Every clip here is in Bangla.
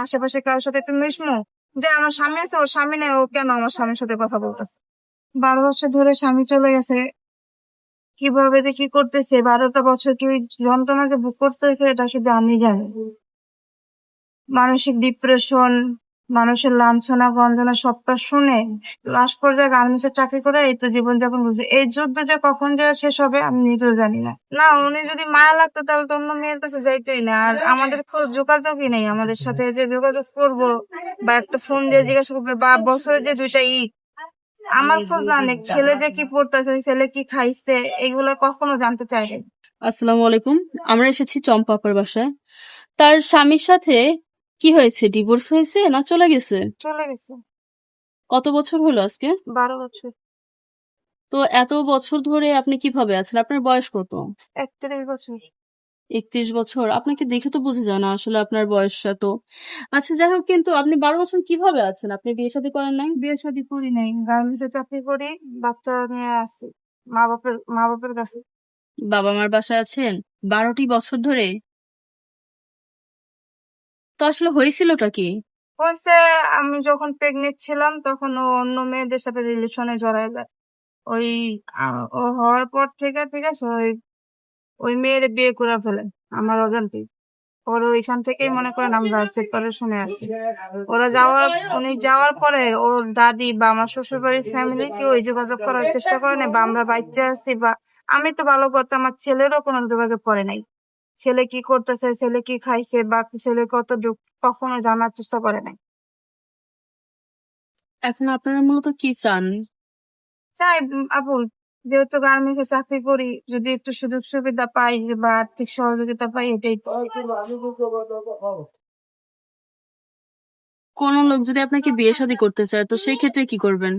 আশেপাশে কারোর সাথে একটু মিশমু? যে আমার স্বামী আছে, ওর স্বামী নেই, ও কেন আমার স্বামীর সাথে কথা বলতেছে? বারো বছর ধরে স্বামী চলে গেছে। কীভাবে দেখি করতেছে? বারোটা বছর কি যন্ত্রণাকে বুক করতেছে? এটা শুধু আমি জানি। মানসিক ডিপ্রেশন মানুষের লাঞ্ছনা গঞ্জনা সবটা শুনে লাস্ট পর্যায়ে গার্মেন্টসের চাকরি করে এই তো জীবনযাপন বুঝে এই যুদ্ধ যে কখন যে শেষ হবে আমি নিজেও জানি না। না, উনি যদি মায়া লাগতো তাহলে তো অন্য মেয়ের কাছে যাইতোই না। আর আমাদের খোঁজ যোগাযোগই নেই। আমাদের সাথে যে যোগাযোগ করব বা একটা ফোন দিয়ে জিজ্ঞাসা করবে বা বছরে যে দুইটা ঈদ, আমার খোঁজ না অনেক ছেলে যে কি পড়তেছে, ছেলে কি খাইছে, এগুলো কখনো জানতে চাইনি আসসালামু আলাইকুম। আমরা এসেছি চম্পাপার বাসায়। তার স্বামীর সাথে কি হয়েছে? ডিভোর্স হয়েছে না চলে গেছে? চলে গেছে। কত বছর হলো আজকে? বারো বছর। তো এত বছর ধরে আপনি কীভাবে আছেন? আপনার বয়স কত? একত্রিশ বছর। একত্রিশ বছর। আপনাকে দেখে তো বুঝে যায় না আসলে আপনার বয়সটা তো আচ্ছা যাই হোক কিন্তু আপনি বারো বছর কীভাবে আছেন? আপনি বিয়ে শাদী করেন নাই? বিয়ে শাদী করি নাই। গার্মেন্টসে চাকরি করি। বাচ্চা নিয়ে আসি। মা বাপের মা বাপের কাছে। বাবা মার বাসায় আছেন? বারোটি বছর ধরে? তো আসলে হয়েছিলটা কি? হয়েছে আমি যখন প্রেগনেন্ট ছিলাম তখন ও অন্য মেয়েদের সাথে রিলেশনে জড়ায় যায়। ওই ও হওয়ার পর থেকে ঠিক আছে ওই ওই মেয়ের বিয়ে করে ফেলে আমার অজান্তেই ওর ওইখান থেকেই মনে করেন আমরা সেপারেশনে আছি। ওরা যাওয়ার উনি যাওয়ার পরে ওর দাদি বা আমার শ্বশুর বাড়ির ফ্যামিলি কেউ ওই যোগাযোগ করার চেষ্টা করে না বা আমরা বাচ্চা আছি বা আমি তো ভালো কথা আমার ছেলেরও কোনো যোগাযোগ করে নাই। ছেলে কি করতেছে ছেলে কি খাইছে বা ছেলে কত দুঃখ কখনো জানার চেষ্টা করে নাই। এখন আপনারা মূলত কি চান? চাই আপু যেহেতু গার্মেন্টসে চাকরি করি যদি একটু সুযোগ সুবিধা পাই বা আর্থিক সহযোগিতা পাই এটাই কোন লোক যদি আপনাকে বিয়ে শাদী করতে চায় তো সেই ক্ষেত্রে কি করবেন?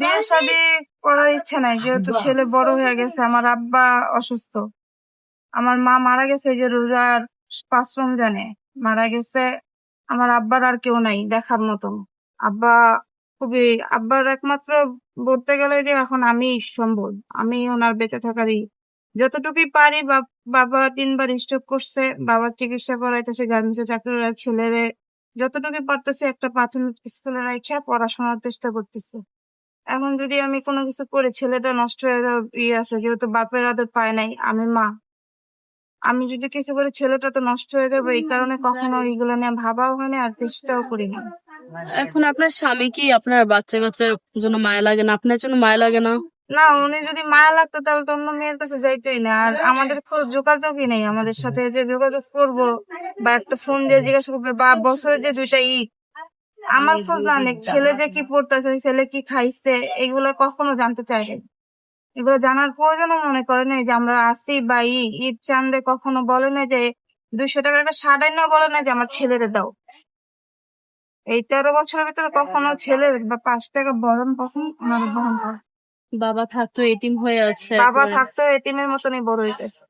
বিয়ে শাদী করার ইচ্ছা নাই যেহেতু ছেলে বড় হয়ে গেছে আমার আব্বা অসুস্থ। আমার মা মারা গেছে যে রোজার পাঁচ রমজানে। মারা গেছে, আমার আব্বার আর কেউ নাই দেখার মতো। আব্বা খুবই, আব্বার একমাত্র বলতে গেলে যে এখন আমি সম্বল। আমি ওনার বেঁচে থাকারই। যতটুকুই পারি বাবা তিনবার স্ট্রোক করছে, বাবার চিকিৎসা করাইতেছে গার্মেন্টসে চাকরি করার ছেলেরে যতটুকু পারতেছে একটা প্রাথমিক স্কুলে রাখা পড়াশোনার চেষ্টা করতেছে। এখন যদি আমি কোনো কিছু করে, ছেলেটা নষ্ট হয়ে ইয়ে আছে, যেহেতু বাপের আদর পায় নাই, আমি মা। আমি যদি কিছু করে ছেলেটা তো নষ্ট হয়ে যাবে। এই কারণে কখনো এইগুলো নিয়ে ভাবাও হয়নি আর চেষ্টাও করি না। এখন আপনার স্বামী কি আপনার বাচ্চা কাচ্চার জন্য মায়া লাগে না? আপনার জন্য মায়া লাগে না? না উনি যদি মায়া লাগতো তাহলে তো অন্য মেয়ের কাছে যাইতোই না। আর আমাদের খোঁজ যোগাযোগই নেই। আমাদের সাথে যে যোগাযোগ করব বা একটা ফোন দিয়ে জিজ্ঞাসা করবে বা বছরে যে দুইটা ঈদ আমার খোঁজ না নেই। ছেলে যে কি পড়তেছে ছেলে কি খাইছে এগুলো কখনো জানতে চাইনি এগুলো জানার প্রয়োজনও মনে করে নাই যে আমরা আসি বা ঈদ চান্দে কখনো বলে না যে দুইশো টাকার একটা সাড়াই না বলে না যে আমার ছেলেরে দাও। এই তেরো বছরের ভিতরে কখনো ছেলের বা পাঁচ টাকা বরণ কখন ওনারা বহন করে বাবা থাকতো এতিম হয়ে আছে বাবা থাকতো এতিমের মতনই বড় হইতেছে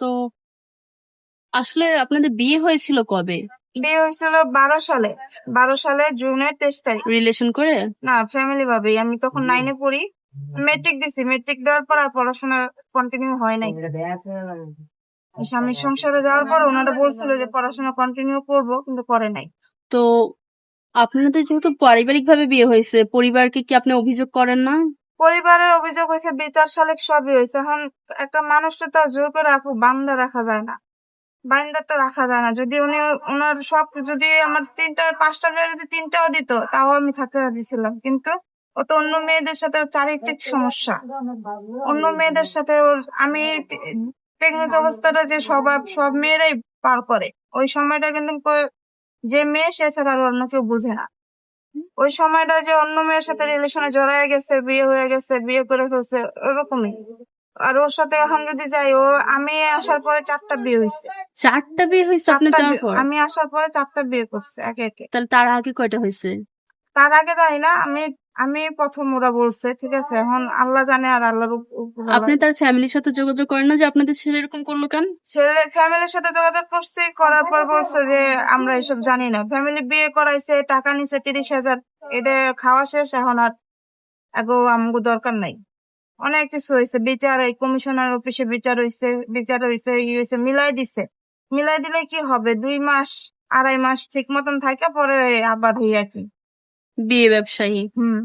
তো আসলে আপনাদের বিয়ে হয়েছিল কবে? বিয়ে হয়েছিল বারো সালে। বারো সালে জুনের তেইশ তারিখ। রিলেশন করে? না ফ্যামিলি ভাবেই। আমি তখন নাইনে পড়ি। মেট্রিক দিছি মেট্রিক দেওয়ার পর আর পড়াশোনা কন্টিনিউ হয় নাই। স্বামীর সংসারে যাওয়ার পর ওনারা বলছিল যে পড়াশোনা কন্টিনিউ করব কিন্তু করে নাই। তো আপনাদের যেহেতু পারিবারিক ভাবে বিয়ে হয়েছে পরিবারকে কি আপনি অভিযোগ করেন না? পরিবারের অভিযোগ হয়েছে বিচার সালেক সবই হয়েছে। এখন একটা মানুষকে তো আর জোর করে রাখো বান্দা রাখা যায় না। বাইন্দা তো রাখা যায় না। যদি উনি ওনার সব যদি আমার তিনটা পাঁচটা জায়গায় যদি তিনটাও দিত তাও আমি থাকতে রাজি ছিলাম কিন্তু ও তো অন্য মেয়েদের সাথে ওর চারিত্রিক সমস্যা। অন্য মেয়েদের সাথে ওর আমি প্রেগনেন্ট অবস্থাটা যে স্বভাব সব মেয়েরাই পার করে। ওই সময়টা কিন্তু যে মেয়ে সে ছাড়া আর অন্য কেউ বুঝে না। ওই সময়টা যে অন্য মেয়ের সাথে রিলেশনে জড়ায় গেছে বিয়ে হয়ে গেছে বিয়ে করে ফেলছে ওরকমই। আর ওর সাথে এখন যদি যাই ও আমি আসার পরে চারটা বিয়ে হয়েছে চারটা বিয়ে হয়েছে চারটা যাওয়ার পর? আমি আসার পরে চারটা বিয়ে করছে একে একে। তাহলে তার আগে কয়টা হয়েছে তার আগে জানি না আমি আমি প্রথম ওরা বলছে ঠিক আছে এখন আল্লাহ জানে আর আল্লাহর আপনি তার ফ্যামিলির সাথে যোগাযোগ করেন না যে আপনাদের ছেলে এরকম করল কেন? ছেলে ফ্যামিলির সাথে যোগাযোগ করছি করার পর বলছে যে আমরা এসব জানি না। ফ্যামিলি বিয়ে করাইছে টাকা নিছে তিরিশ হাজার এটা খাওয়া শেষ এখন আর আগো আমগো দরকার নাই। অনেক কিছু হয়েছে বিচার এই কমিশনার অফিসে বিচার হয়েছে বিচার হয়েছে ই হয়েছে মিলাই দিছে। মিলাই দিলে কি হবে? দুই মাস আড়াই মাস ঠিক মতন থাকে পরে আবার হইয়া একই বিয়ে ব্যবসায়ী। হুম।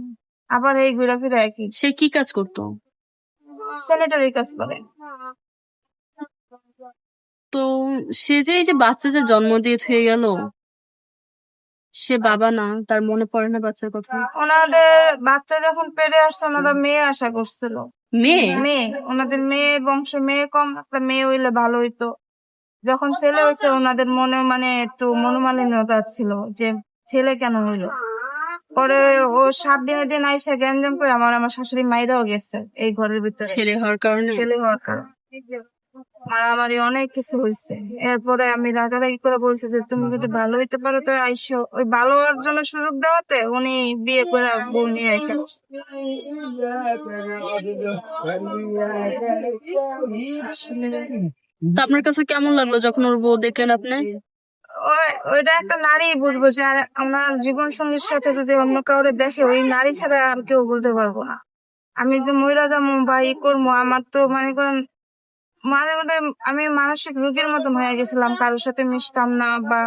আবার এই ঘুরে ফিরে একই। সে কি কাজ করতো? স্যানিটারি কাজ করে। তো সে যে এই যে বাচ্চা যে জন্ম দিয়ে থয়ে গেল সে বাবা না তার মনে পড়ে না বাচ্চার কথা? ওনাদের বাচ্চা যখন পেরে আসছে ওনারা মেয়ে আশা করছিল। মেয়ে? মেয়ে। ওনাদের মেয়ে বংশে মেয়ে কম একটা মেয়ে হইলে ভালো হইতো। যখন ছেলে হয়েছে ওনাদের মনে মানে একটু মনোমালিন্যতা ছিল যে ছেলে কেন হইল? পরে ও সাত দিনের দিন আইসা গ্যাঞ্জাম করে আমার আমার শাশুড়ি মাইরাও গেছে এই ঘরের ভিতরে। ছেলে হওয়ার কারণে? ছেলে হওয়ার কারণে। মারামারি অনেক কিছু হয়েছে এরপরে আমি রাগারাগি করে বলছি যে তুমি যদি ভালো হইতে পারো তো আইসো। ওই ভালো হওয়ার জন্য সুযোগ দেওয়াতে উনি বিয়ে করে বউ নিয়ে আইসা তো আপনার কাছে কেমন লাগল যখন ওর বউ দেখলেন আপনি? ওইটা একটা নারী বুঝব যে আমার জীবন সঙ্গীর সাথে যদি অন্য কাউরে দেখে, ওই নারী ছাড়া আর কেউ বলতে পারব না। আমি যে মহিলা যাব বা ই করব, আমার তো মানে করেন মানে মানে আমি মানসিক রোগের মতন হয়ে গেছিলাম, কারোর সাথে মিশতাম না বা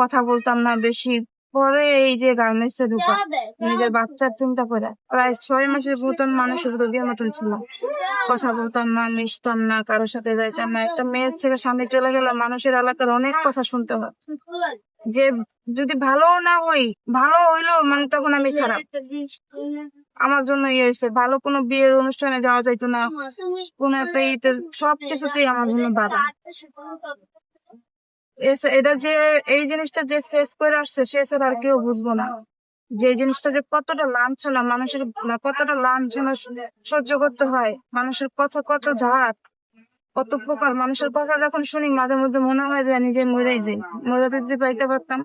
কথা বলতাম না বেশি। পরে এই যে গার্মেন্টস ঢুকা নিজের বাচ্চার চিন্তা করে। প্রায় ছয় মাসের মতন মানসিক রোগীর মতন ছিল। কথা বলতাম না মিশতাম না কারোর সাথে যাইতাম না। একটা মেয়ের থেকে স্বামী চলে গেলে মানুষের এলাকার অনেক কথা শুনতে হয়। যে যদি ভালো না হই ভালো হইল মানে তখন আমি খারাপ। আমার জন্য ইয়ে হয়েছে ভালো কোনো বিয়ের অনুষ্ঠানে যাওয়া যাইতো না। কোনো একটা ইতে সব কিছুতেই আমার জন্য বাধা। এটা যে এই জিনিসটা যে ফেস করে আসছে সে ছাড়া আর কেউ বুঝব না। যে এই জিনিসটা যে কতটা লাঞ্ছনা মানুষের কতটা লাঞ্ছনা সহ্য করতে হয় মানুষের কথা কত ঝাড় কত প্রকার মানুষের কথা যখন শুনি মাঝে মধ্যে মনে হয় যে নিজে মরেই যাই মরে যদি পাইতে পারতাম।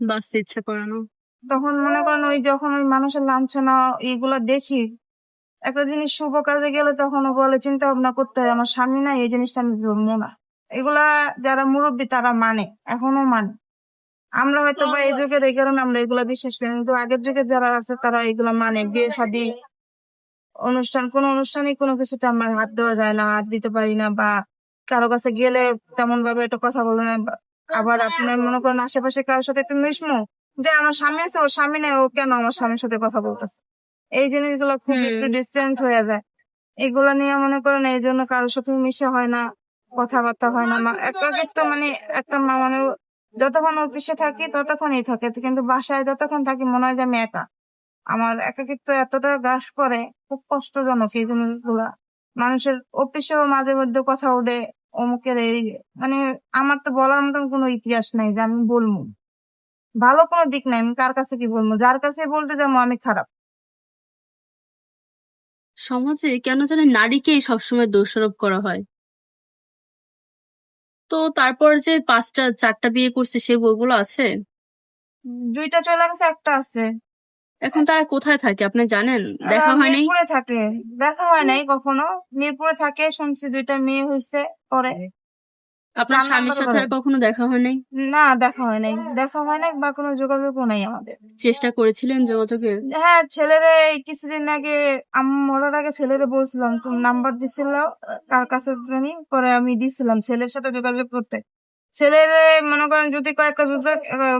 বাঁচতে ইচ্ছা করে না। তখন মনে করেন ওই যখন ওই মানুষের লাঞ্ছনা এইগুলা দেখি একটা জিনিস শুভ কাজে গেলে তখন ও বলে চিন্তা ভাবনা করতে হয় আমার স্বামী নাই এই জিনিসটা আমি ধরবো না। এগুলা যারা মুরব্বী তারা মানে এখনও মানে। আমরা হয়তো বা এই যুগের এই কারণে আমরা এগুলা বিশ্বাস করি কিন্তু আগের যুগে যারা আছে তারা এগুলা মানে বিয়ে শাদী অনুষ্ঠান কোন অনুষ্ঠানে কোনো কিছুতে আমার হাত দেওয়া যায় না হাত দিতে পারি না বা কারও কাছে গেলে তেমন ভাবে একটা কথা বলে না আবার আপনার মনে করেন আশেপাশে কারোর সাথে একটু মিশমো যে আমার স্বামী আছে ওর স্বামী নেই ও কেন আমার স্বামীর সাথে কথা বলতেছে? এই জিনিসগুলো খুব একটু ডিস্টেন্স হয়ে যায়। এগুলা নিয়ে মনে করেন এই জন্য কারোর সাথে মিশে হয় না। কথাবার্তা হয় না। একটা তো মানে একটা মা মানে যতক্ষণ অফিসে থাকি ততক্ষণই থাকে। কিন্তু বাসায় যতক্ষণ থাকি মনে হয় যে আমি একা। আমার একাকিত্ব এতটা গ্রাস করে খুব কষ্টজনক এই জিনিসগুলা। মানুষের অফিসেও মাঝে মধ্যে কথা উঠে অমুকের এই মানে আমার তো বলার মতন কোনো ইতিহাস নাই যে আমি বলব। ভালো কোনো দিক নাই আমি কার কাছে কি বলব? যার কাছে বলতে যাব আমি খারাপ। সমাজে কেন জানি নারীকেই সবসময় দোষারোপ করা হয়। তো তারপর যে পাঁচটা চারটা বিয়ে করছে সে বইগুলো আছে? দুইটা চলে গেছে একটা আছে। এখন তারা কোথায় থাকে? আপনি জানেন? দেখা হয় নাই? মিরপুরে থাকে। দেখা হয় নাই কখনো। মিরপুরে থাকে শুনছি দুইটা মেয়ে হয়েছে পরে। আপনার স্বামীর সাথে আর কখনো দেখা হয় নাই? না দেখা হয় নাই। দেখা হয় নাই বা কোনো যোগাযোগও নাই আমাদের। চেষ্টা করেছিলেন যোগাযোগের? হ্যাঁ ছেলেরে এই কিছুদিন আগে আমি মরার আগে ছেলেরে বলছিলাম তুমি নাম্বার দিছিল কার কাছে জানি? পরে আমি দিছিলাম ছেলের সাথে যোগাযোগ করতে। ছেলের মনে করেন যদি কয়েকটা জুতা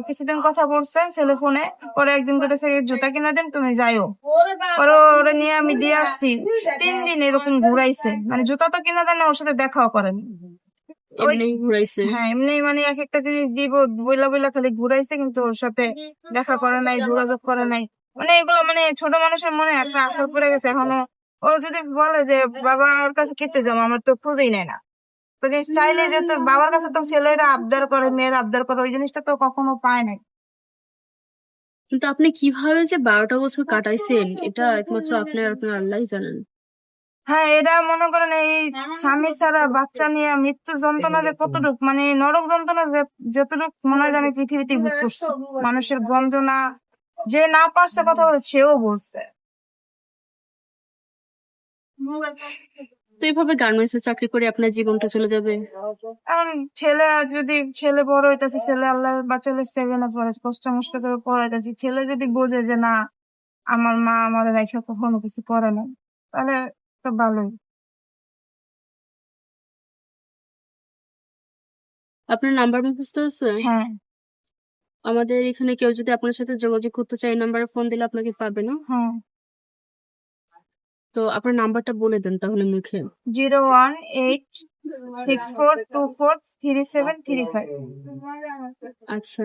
কিছুদিন কথা বলছে ছেলে ফোনে পরে একদিন কইতেছে জুতা কিনা দেন তুমি যাইও। পরে ওরে নিয়ে আমি দিয়ে আসছি। তিন দিন এরকম ঘুরাইছে। মানে জুতা তো কিনা দেন না, ওর সাথে দেখাও করেন। এমনি ঘুরাইছে। হ্যাঁ এমনি মানে এক একটা জিনিস দিব বইলা বইলা খালি ঘুরাইছে কিন্তু ওর সাথে দেখা করে নাই যোগাযোগ করে নাই। মানে এগুলো মানে ছোট মানুষের মনে একটা আসার পড়ে গেছে এখনও। ও যদি বলে যে বাবার কাছে খেতে যাব আমার তো খুঁজেই নেয় না। তো জিনিস চাইলে যে তোর বাবার কাছে তো ছেলেরা আবদার করে মেয়েরা আবদার করে ওই জিনিসটা তো কখনো পায় নাই। কিন্তু আপনি কীভাবে যে বারোটা বছর কাটাইছেন এটা একমাত্র আপনি আপনার আল্লাহ জানেন। হ্যাঁ এটা মনে করেন এই স্বামী ছাড়া বাচ্চা নিয়ে মৃত্যু যন্ত্রণা যে কতটুক? মানে নরক যন্ত্রণা যতটুক মনে হয় আমি পৃথিবীতে ভোগ করছি। মানুষের গঞ্জনা যে না পারছে কথা বলে সেও বলছে। তো এইভাবে গার্মেন্টস এর চাকরি করে আপনার জীবনটা চলে যাবে? এখন ছেলে যদি ছেলে বড় হইতেছে ছেলে আল্লাহ বাচ্চালে সেভেনে পড়ে কষ্ট মষ্ট করে পড়াইতেছে। ছেলে যদি বোঝে যে না আমার মা আমাদের একসাথে কখনো কিছু করে না তাহলে তো ভালোই। আপনার নাম্বার মুখস্থ আছে? হ্যাঁ। আমাদের এখানে কেউ যদি আপনার সাথে যোগাযোগ করতে চায় নাম্বারে ফোন দিলে আপনাকে পাবে না? হ্যাঁ। তো আপনার নাম্বারটা বলে দেন তাহলে মুখে। Zero one eight six four two four three seven three five. আচ্ছা।